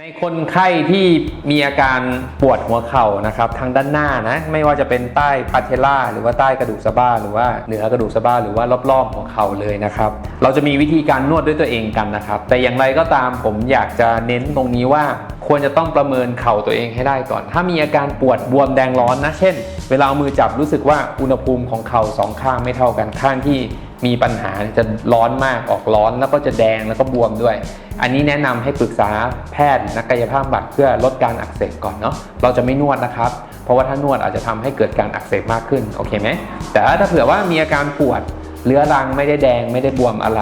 ในคนไข้ที่มีอาการปวดหัวเข่านะครับทางด้านหน้านะไม่ว่าจะเป็นใต้พาเทล่าหรือว่าใต้กระดูกสะบ้าหรือว่าเหนือกระดูกสะบ้าหรือว่ารอบๆหัวเข่าเลยนะครับเราจะมีวิธีการนวดด้วยตัวเองกันนะครับ แต่อย่างไรก็ตามผมอยากจะเน้นตรงนี้ว่าควรจะต้องประเมินเข่าตัวเองให้ได้ก่อน ถ้ามีอาการปวดบวมแดงร้อนนะเช่น เวลาเอามือจับรู้สึกว่าอุณหภูมิของเข่าสองข้างไม่เท่ากันข้างที่ มีปัญหาจะร้อนมากออกร้อนแล้วก็จะแดงแล้วก็บวมด้วย อันนี้แนะนำให้ปรึกษาแพทย์นักกายภาพบำบัดเพื่อลดการอักเสบก่อนเนาะเราจะไม่นวดนะครับ เพราะว่าถ้านวดอาจจะทำให้เกิดการอักเสบมากขึ้นโอเคไหมแต่ถ้าเผื่อว่ามีอาการปวดเรื้อรังไม่ได้แดงไม่ได้บวมอะไร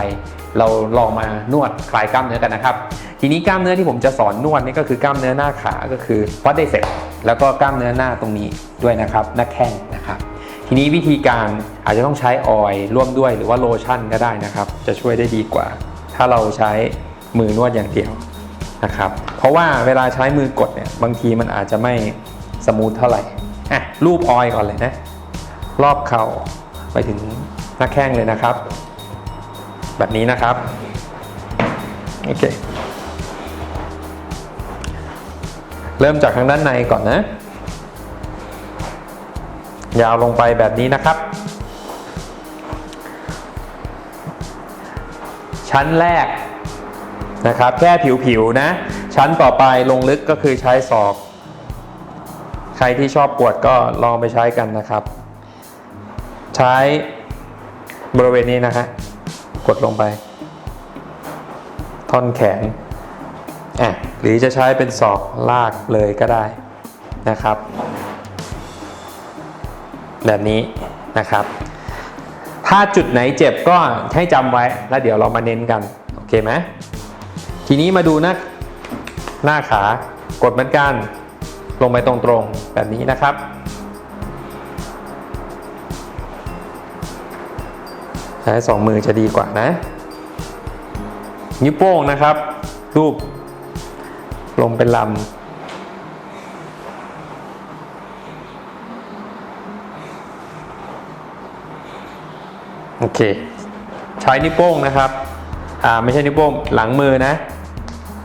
เราลองมานวดคลายกล้ามเนื้อกันนะครับ ทีนี้กล้ามเนื้อที่ผมจะสอนนวดนี่ก็คือกล้ามเนื้อหน้าขาก็คือวัดได้เสร็จแล้วก็กล้ามเนื้อหน้าตรงนี้ด้วยนะครับหน้าแข้งนะครับ ทีนี้วิธีการอาจจะต้องใช้ออยล์ร่วมด้วยหรือว่าโลชั่นก็ได้นะครับ จะช่วยได้ดีกว่า ถ้าเราใช้มือนวดอย่างเดียวนะครับ เพราะว่าเวลาใช้มือกดเนี่ยบางทีมันอาจจะไม่สมูทเท่าไหร่อะรูปออยล์ก่อนเลยนะ รอบเข่าไปถึงหน้าแข้งเลยนะครับ แบบนี้นะครับโอเคเริ่มจากทางด้านในก่อนนะ ยาวลงไปแบบนี้นะครับ ชั้นแรกนะครับ แค่ผิวๆนะ ชั้นต่อไปลงลึกก็คือใช้ศอก ใครที่ชอบปวดก็ลองไปใช้กันนะครับ ใช้บริเวณนี้นะฮะกดลงไป ท่อนแขนอะหรือจะใช้เป็นศอกลากเลยก็ได้นะครับ แบบนี้นะครับ ถ้าจุดไหนเจ็บก็ให้จำไว้แล้วเดี๋ยวเรามาเน้นกัน โอเคไหมทีนี้มาดูน้าหน้าขากดเหมือนกันลงไปตรงๆแบบนี้นะครับ ใช้สองมือจะดีกว่านะ นิ้วโป้งนะครับ รูปลงเป็นลำ โอเค ใช้นิ้วโป้งนะครับ อ่าไม่ใช่นิ้วโป้งหลังมือนะ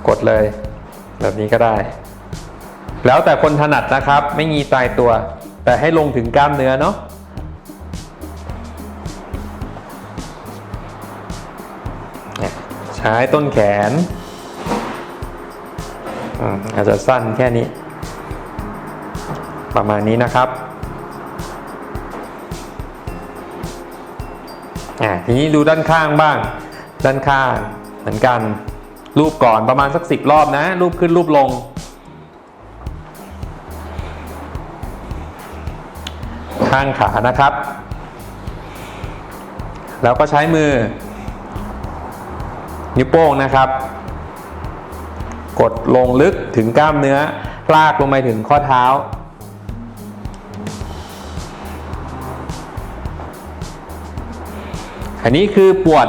กดเลย แบบนี้ก็ได้ แล้วแต่คนถนัดนะครับ ไม่มีตายตัว แต่ให้ลงถึงกล้ามเนื้อเนาะใช้ต้นแขนอาจจะสั้นแค่นี้ ประมาณนี้นะครับ อ่าทีนี้ดูด้านข้างบ้าง ด้านข้างเหมือนกัน รูปก่อนประมาณสักสิบรอบนะ รูปขึ้นรูปลง ข้างขานะครับ แล้วก็ใช้มือ นิ้วโป้งนะครับ กดลงลึกถึงกล้ามเนื้อลากลงไปถึงข้อเท้า อันนี้คือปวด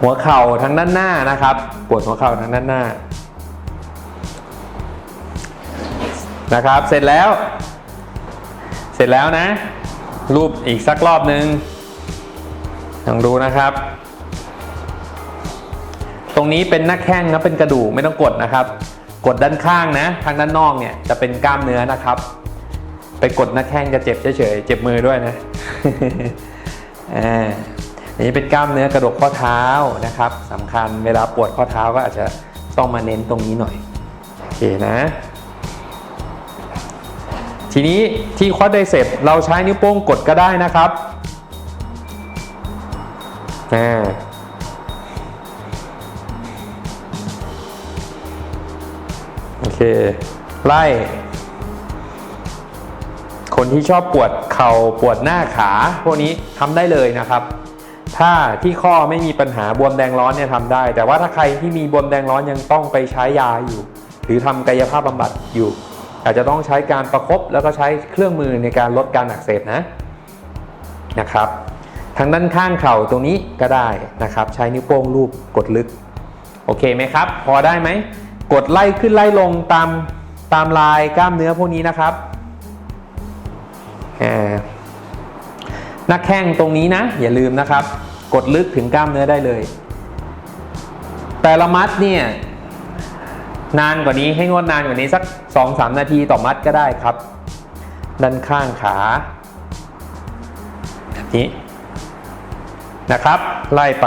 หัวเข่าทางด้านหน้านะครับ ปวดหัวเข่าทางด้านหน้านะครับ เสร็จแล้ว เสร็จแล้วนะ รูปอีกสักรอบหนึ่งลองดูนะครับ ตรงนี้เป็นหน้าแข้งนะเป็นกระดูกไม่ต้องกดนะครับ กดด้านข้างนะ ทางด้านนอกเนี่ยจะเป็นกล้ามเนื้อนะครับ ไปกดหน้าแข้งจะเจ็บเฉยๆเจ็บมือด้วยนะอ่า อันนี้เป็นกล้ามเนื้อกระดูกข้อเท้านะครับสำคัญเวลาปวดข้อเท้าก็อาจจะต้องมาเน้นตรงนี้หน่อยโอเคนะทีนี้ที่คอดไดเซปเราใช้นิ้วโป้งกดก็ได้นะครับอ่าโอเค ไล่ คนที่ชอบปวดเข่าปวดหน้าขา พวกนี้ทำได้เลยนะครับ ถ้าที่ข้อไม่มีปัญหาบวมแดงร้อนเนี่ยทำได้ แต่ว่าถ้าใครที่มีบวมแดงร้อนยังต้องไปใช้ยาอยู่ หรือทำกายภาพบำบัดอยู่ อาจจะต้องใช้การประคบแล้วก็ใช้เครื่องมือในการลดการอักเสบนะนะครับ ทางด้านข้างเข่าตรงนี้ก็ได้นะครับ ใช้นิ้วโป้งรูปกดลึกโอเคไหมครับ พอได้ไหมกดไล่ขึ้นไล่ลงตามตามลายกล้ามเนื้อพวกนี้นะครับอ่า หน้าแข้งตรงนี้นะ อย่าลืมนะครับ กดลึกถึงกล้ามเนื้อได้เลย แต่ละมัดเนี่ยนานกว่านี้ให้นวดนานกว่านี้สัก 2-3 นาทีต่อมัดก็ได้ครับ ด้านข้างขาแบบนี้นะครับ ไล่ไป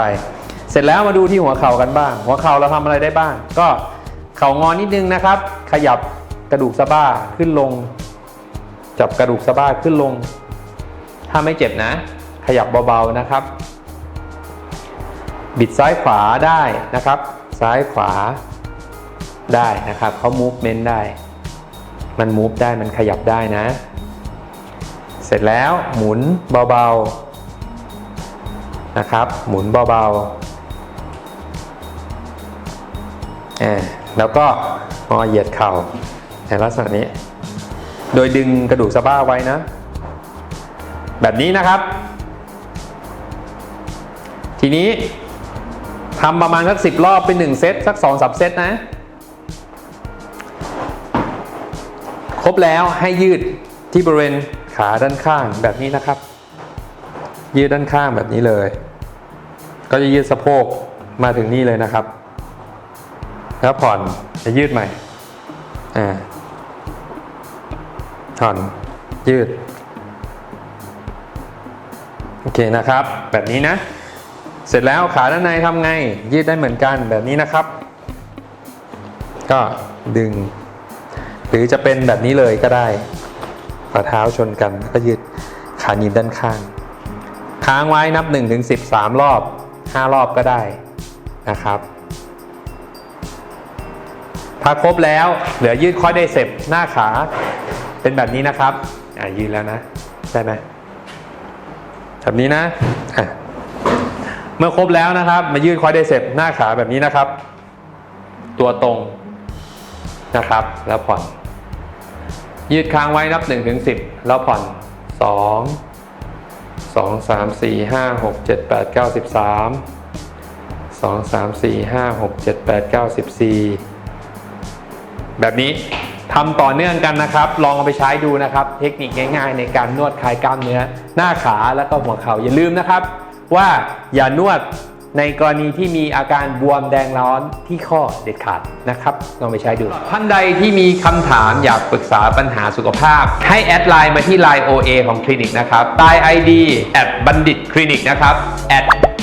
เสร็จแล้วมาดูที่หัวเข่ากันบ้าง หัวเข่าเราทำอะไรได้บ้าง ก็เข่างอนิดนึงนะครับ ขยับกระดูกสะบ้าขึ้นลง จับกระดูกสะบ้าขึ้นลง ถ้าไม่เจ็บนะ ขยับเบาๆนะครับ บิดซ้ายขวาได้นะครับ ซ้ายขวาได้นะครับเขา movement ได้ มัน move ได้มันขยับได้นะ เสร็จแล้วหมุนเบาๆนะครับ หมุนเบาๆแล้วก็งอเหยียดเข่าในลักษณะนี้ โดยดึงกระดูกสะบ้าไว้นะ แบบนี้นะครับ ทีนี้ทำประมาณสักสิบรอบเป็นหนึ่งเซตสักสองสามเซตนะ ครบแล้วให้ยืดที่บริเวณขาด้านข้างแบบนี้นะครับ ยืดด้านข้างแบบนี้เลย ก็จะยืดสะโพกมาถึงนี่เลยนะครับ แล้วผ่อนจะยืดใหม่อ่าผ่อนยืด เคนะครับ แบบนี้นะ เสร็จแล้วขาด้านในทำไง ยืดได้เหมือนกันแบบนี้นะครับ ก็ดึง หรือจะเป็นแบบนี้เลยก็ได้ฝ่าเท้าชนกันก็ยืดขาหนีบด้านข้าง ค้างไว้นับ1ถึง10 3รอบ 5 รอบก็ได้นะครับถ้าครบแล้วเหลือยืดข้อได้เสพหน้าขาเป็นแบบนี้นะครับ อ่ายืดแล้วนะ ได้ไหม แบบนี้นะะเมื่อครบแล้วนะครับ มายืดข้อได้เสพหน้าขาแบบนี้นะครับ ตัวตรงนะครับ แล้วผ่อน ยืดค้างไว้นับ1ถึง10แล้วผ่อน 2 2 3 4 5 6 7 8 9 13 2 3 4 5 6 7 8 9 14 แบบนี้ ทำต่อเนื่องกันนะครับ ลองเอาไปใช้ดูนะครับ เทคนิคง่ายๆ ในการนวดคลายกล้ามเนื้อ หน้าขาแล้วก็หัวเข่าอย่าลืมนะครับ ว่าอย่านวดในกรณีที่มีอาการบวมแดงร้อนที่ข้อเด็ดขาดนะครับลองไปใช้ดู ท่านใดที่มีคำถามอยากปรึกษาปัญหาสุขภาพ ให้แอดไลน์มาที่ Line OA ของคลินิกนะครับใต้ ID แอดบัณฑิตคลินิกนะครับ